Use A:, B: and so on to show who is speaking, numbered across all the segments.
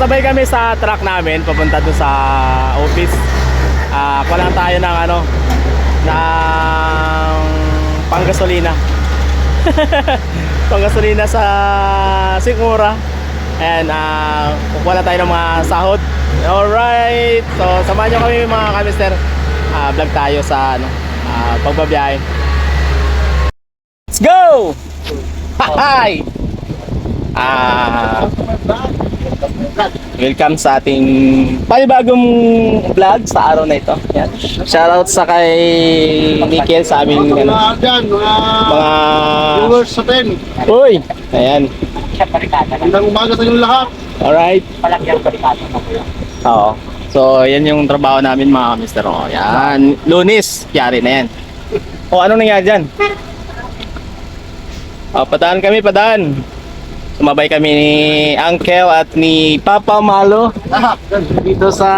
A: sasabay kami sa truck namin papunta doon sa office. Ah, kuha lang tayo ng ano ng panggasolina. panggasolina sa Sikmura. Ayan, ah, kukuha tayo ng mga sahod. Alright. So, samahan nyo kami mga kamister. Ah, vlog tayo sa ano, ah, pagbabiyahe. Let's go! Hi! Ah, welcome sa ating panibagong vlog sa araw na ito. Yan. Shoutout sa kay Nickel sa aming ano,
B: Mga dyan, mga
A: mga
B: viewers sa 10.
A: Uy! Ayan.
B: Magandang umaga sa inyong lahat.
A: Alright. Oo. So, yan yung trabaho namin mga mister. O, yan. Lunis. Yari na yan. O, ano nangyari dyan? O, padaan kami, padaan. Sumabay kami ni Uncle at ni Papa Malo dito sa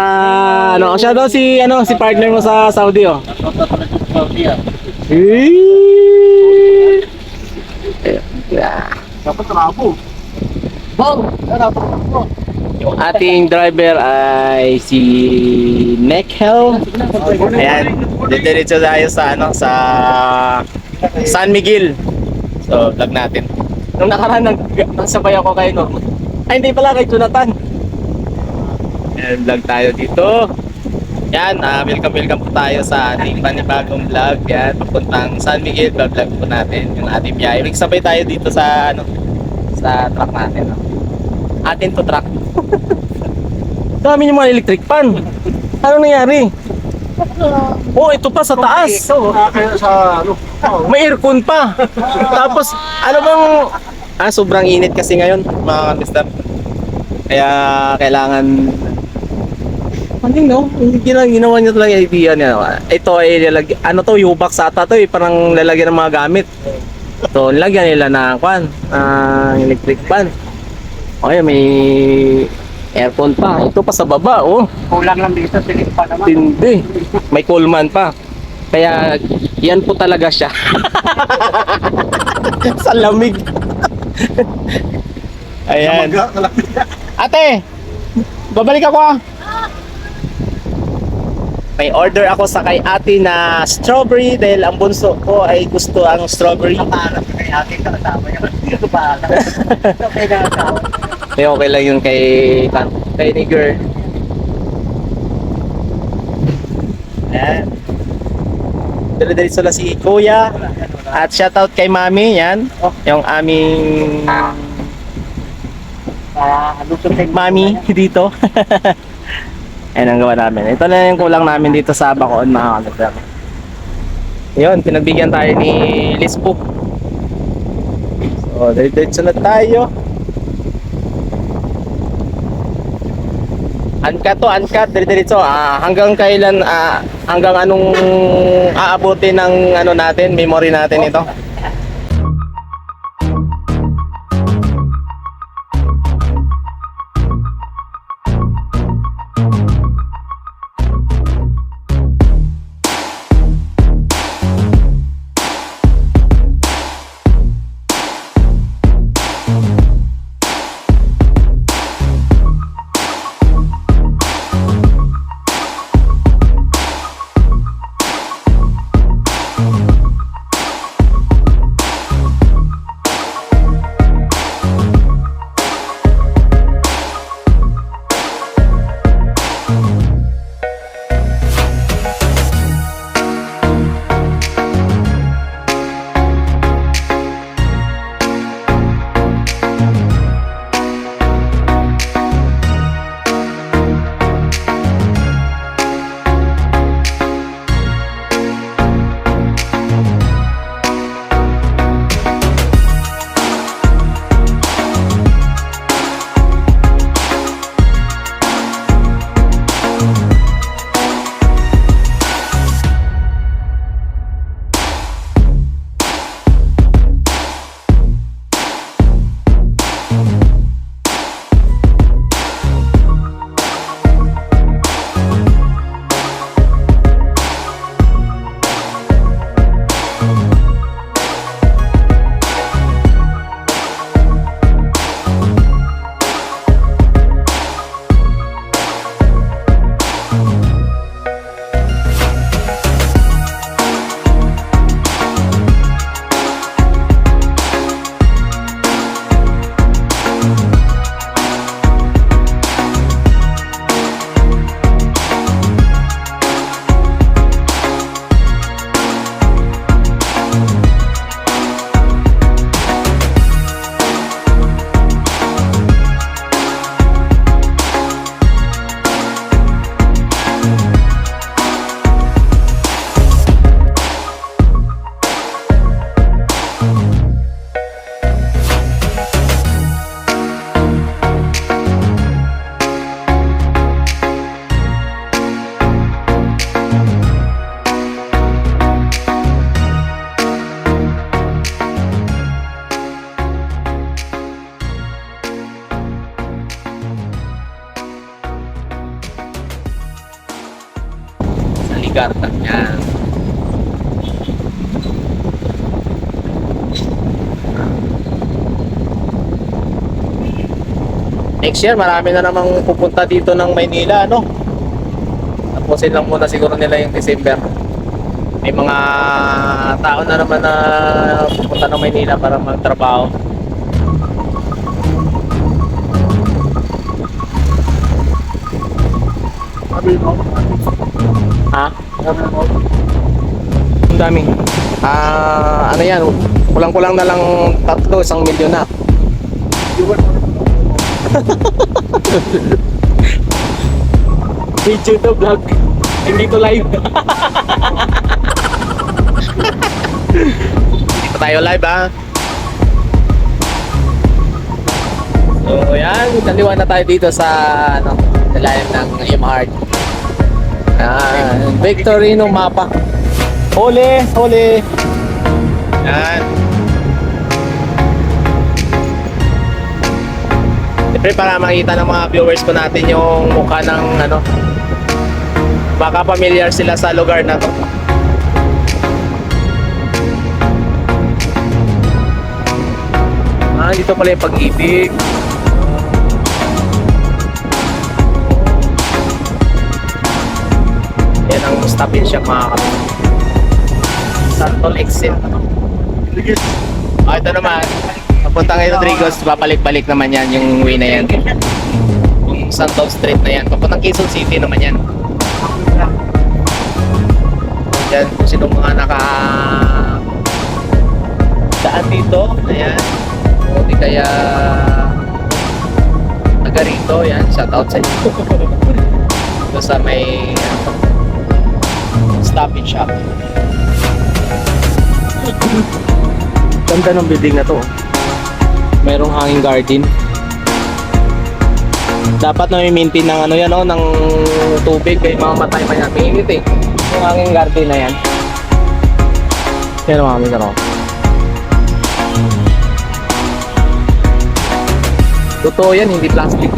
A: ano, siya daw si ano si partner mo sa Saudi oh.
B: Dapat rabo. Bang! Dapat rabo.
A: Yung ating driver ay si Nekhel. Ayan, diretso tayo sa ano sa San Miguel. So, vlog natin. Nung nakaraan nag nagsabay ako kay Norm. Ay hindi pala kay Jonathan. Ayan, vlog tayo dito. Yan, ah, welcome welcome po tayo sa ating panibagong vlog. Yan, papuntang San Miguel, vlog po natin yung ating biyahe. Nagsabay tayo dito sa ano sa truck natin. No? Atin to truck. Dami yung mga electric pan. Ano nangyari? Oh, ito pa sa taas.
B: Ah, kaya sa ano. oh,
A: May aircon pa. Tapos, ano bang... Ah, sobrang init kasi ngayon, mga mister. Kaya, kailangan... Ano yun, no? Yung gina- ginawa niya talaga yung idea niya. Ito ay lalag... Ano to, U-box ata to eh. Parang lalagyan ng mga gamit. So, nilagyan nila ng kwan, ng electric fan. Okay, may aircon pa. Ito pa sa baba, oh.
B: Kulang lang dito, silip pa naman.
A: Tindi. May coolman pa. Kaya yan po talaga siya. Sa lamig. Ayan. Ate, babalik ako ah. May order ako sa kay ate na strawberry dahil ang bunso ko ay gusto ang strawberry.
B: Para sa kay aking kasama niya. Dito lang. Okay
A: lang yun kay, kay Nigger. Ayan. Dali-dali sila si Kuya. At shoutout kay Mami, yan. Yung aming. Mami dito. Ayan ang gawa namin. Ito na yung kulang namin dito sa Bacoon, mga kapatid. Yun, pinagbigyan tayo ni Lispo. So, diretso na tayo. Uncut to, uncut, diretso. Ah, hanggang kailan, ah, hanggang anong aabutin ng ano natin, memory natin ito? Bigat. Yan. Next year, marami na namang pupunta dito ng Maynila, no? Tapusin lang muna siguro nila yung December. May mga tao na naman na pupunta ng Maynila para magtrabaho.
B: Mo,
A: Ha?
B: mo,
A: Ang dami. Ah, ano yan? Kulang-kulang na lang tatlo, isang milyon na. Video to vlog. Hindi to live. Pa tayo live ah. So yan, kaliwa na tayo dito sa ano, lalim ng M-Heart. Yan, Victorino mapa. Huli, huli. Yan. Siyempre para makita ng mga viewers ko natin yung mukha ng ano, baka familiar sila sa lugar na to. Ah, dito pala yung pag-ibig. Stop in shop mga kapatid. Santol exit. Ah, ito naman. Papunta kay Rodriguez, babalik-balik naman yan yung way na yan. Yung Santol Street na yan. Papuntang Quezon City naman yan. Yan, kung sino mga naka daan dito. Ayan. O di kaya taga rito. Yan, shout out sa inyo. Ito sa may stop and shop. Ganda ng building na to. Merong hanging garden. Dapat na maintain ng ano yan, oh, ng tubig kay mamamatay pa yan. Mainit eh. Yung hanging garden na yan. Yan ang aming ano. Totoo yan, hindi plastic.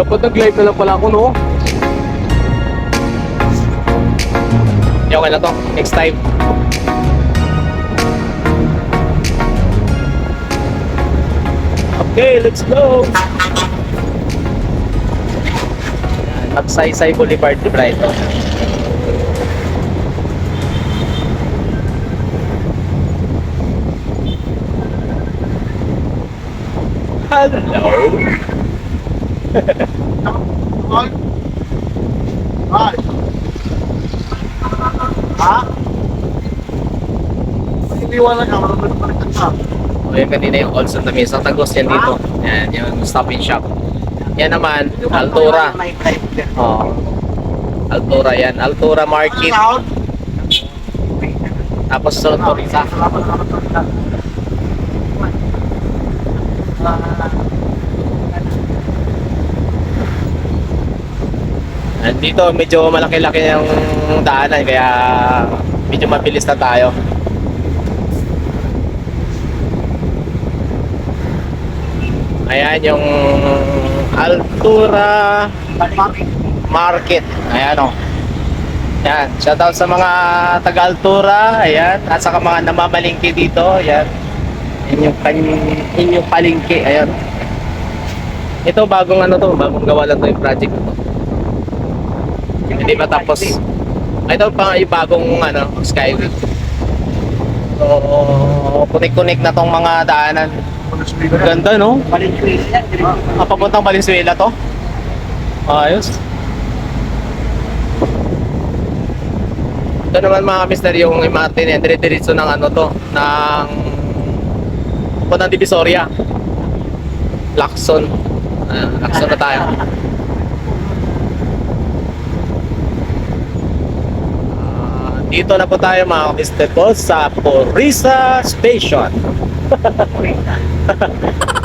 A: Dapat nag-live na lang pala ako, no? Hindi, okay na to. Next time. Okay, let's go! Magsaysay Boulevard, Brighton. Hello!
B: Ay. Ha? Iniwan lang ako. Balik ka.
A: O yan kanina yung Olson na Mesa. Tagos yan dito. Yan, yung stop and shop. Yan naman, Altura. Oh. Altura yan. Altura Market. Tapos sa Torisa.
B: Salamat, salamat, salamat.
A: And dito medyo malaki-laki yung daanan kaya medyo mabilis na tayo. Ayan yung Altura Market. Ayan o. Yan. Shoutout sa mga taga Altura. Ayan. At saka mga namamalingki dito. Ayan. Inyong, inyong palingki. Ayan. Ito bagong ano to. Bagong gawa lang to yung project to. Hindi pa tapos. Ito pa yung bagong ano, Skyway. So, kunik-kunik na tong mga daanan. Ganda no? Ah, papuntang Valenzuela to? Ayos. Ito naman mga mister yung MRT niya, dire-diretso ng ano to, ng papuntang Divisoria. Lacson. Ah, Lacson na tayo. Dito na po tayo mga kapistepol sa Porisa Station.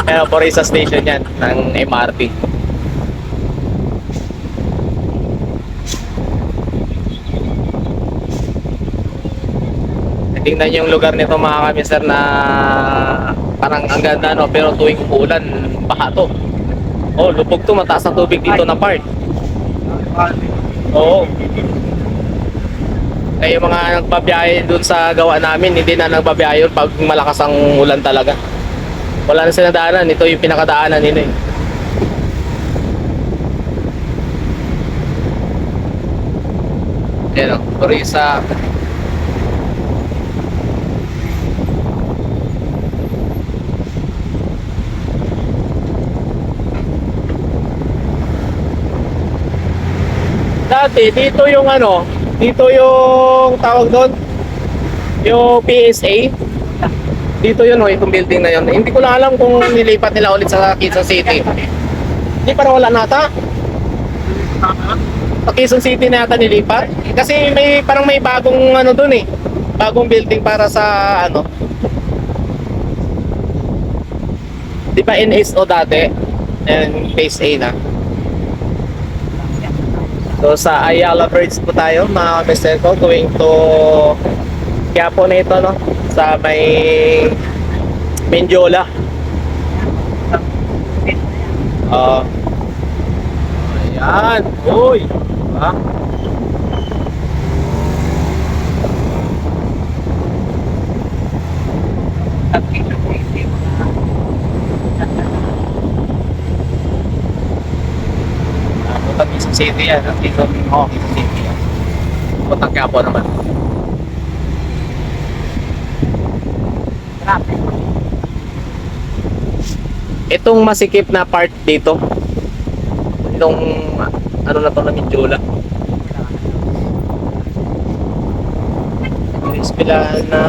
A: eh, Porisa Station yan ng MRT. Tingnan yung lugar nito mga kamister na parang ang ganda no pero tuwing ulan baha to. Oh, lubog to mataas ang tubig dito na part. Oo. Eh yung mga nagbabiyahe dun sa gawa namin, hindi na nagbabiyahe yun pag malakas ang ulan talaga. Wala na silang daanan, ito yung pinakadaanan nila eh. Yan o, Orisa. Dati, dito yung ano, dito yung tawag doon, yung PSA. Dito yun o, itong building na yun. Hindi ko lang alam kung nilipat nila ulit sa Quezon City. Hindi parang wala nata. Sa Quezon City na yata nilipat. Kasi may parang may bagong ano doon eh. Bagong building para sa ano. Di ba NSO dati? And Phase A na. So sa Ayala Bridge po tayo mga mister ko going to Quiapo na ito no sa may Mindiola. Ah. ayan. Uy. Ha? Punta Quezon City yan. Dito, oh, Quezon City yan. Punta Quiapo naman. Itong masikip na part dito. Itong ano na to na Mindiola. Ispila na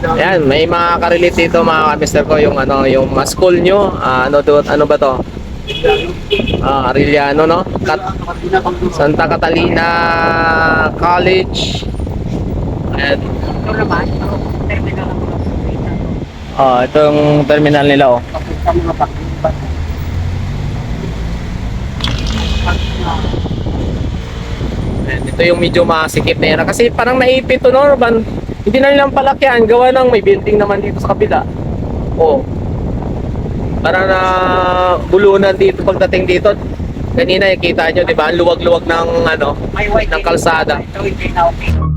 A: Ayan, may mga karelate dito mga mister ko yung ano, yung mga school nyo, ah, ano to, ano ba to? Ah, Arellano no? Kat Santa Catalina College. Ayan. Ah, ito yung terminal nila oh. Ayan, ito yung medyo masikip na yan. Kasi parang naipit to no, hindi na nilang palakyan. Gawa ng may building naman dito sa kabila. Oh. Para na bulunan dito pagdating dito. Kanina nakita nyo, di ba? Ang luwag-luwag ng ano, ng kalsada.
B: Ito okay.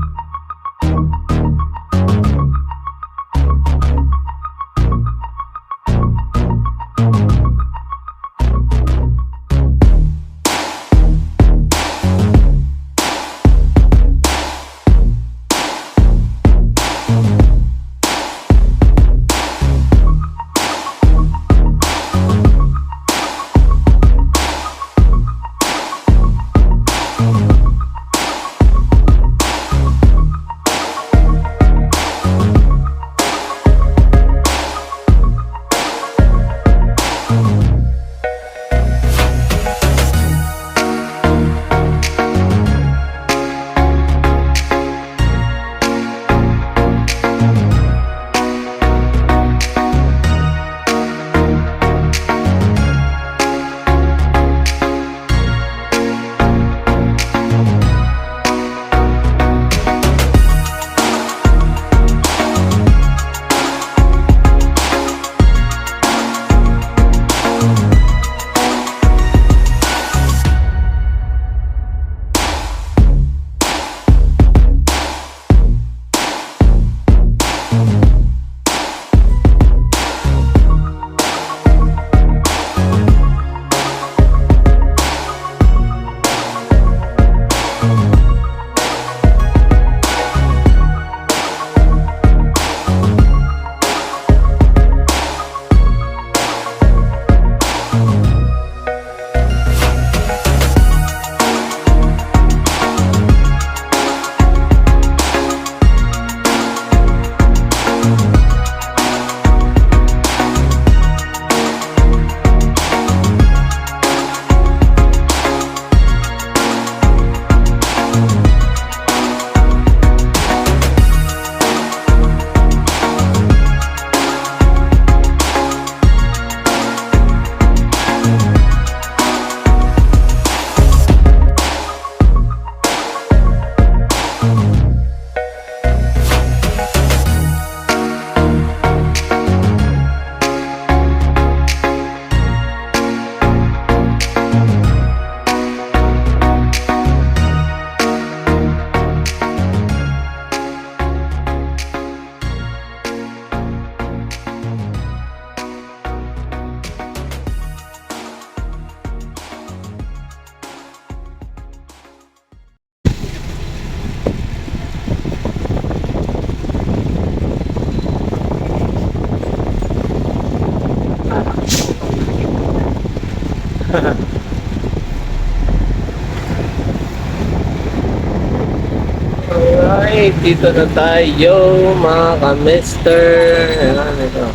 A: Alright, dito na tayo mga ka-mister. Ayan, ito.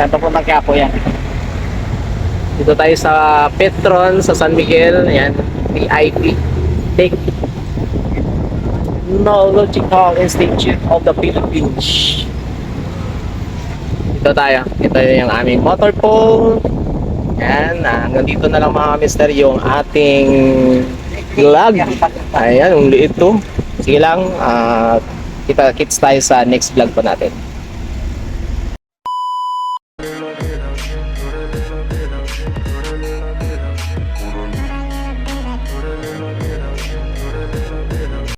B: Saan po magkapo yan?
A: Dito tayo sa Petron, sa San Miguel. Ayan, VIP. Take Technological Institute of the Philippines. Dito tayo. Ito yung aming motor pole. Ayan, ah, hanggang dito na lang mga mister yung ating vlog. Ayan, yung liit to. Sige lang, ah, kita kits tayo sa next vlog pa natin.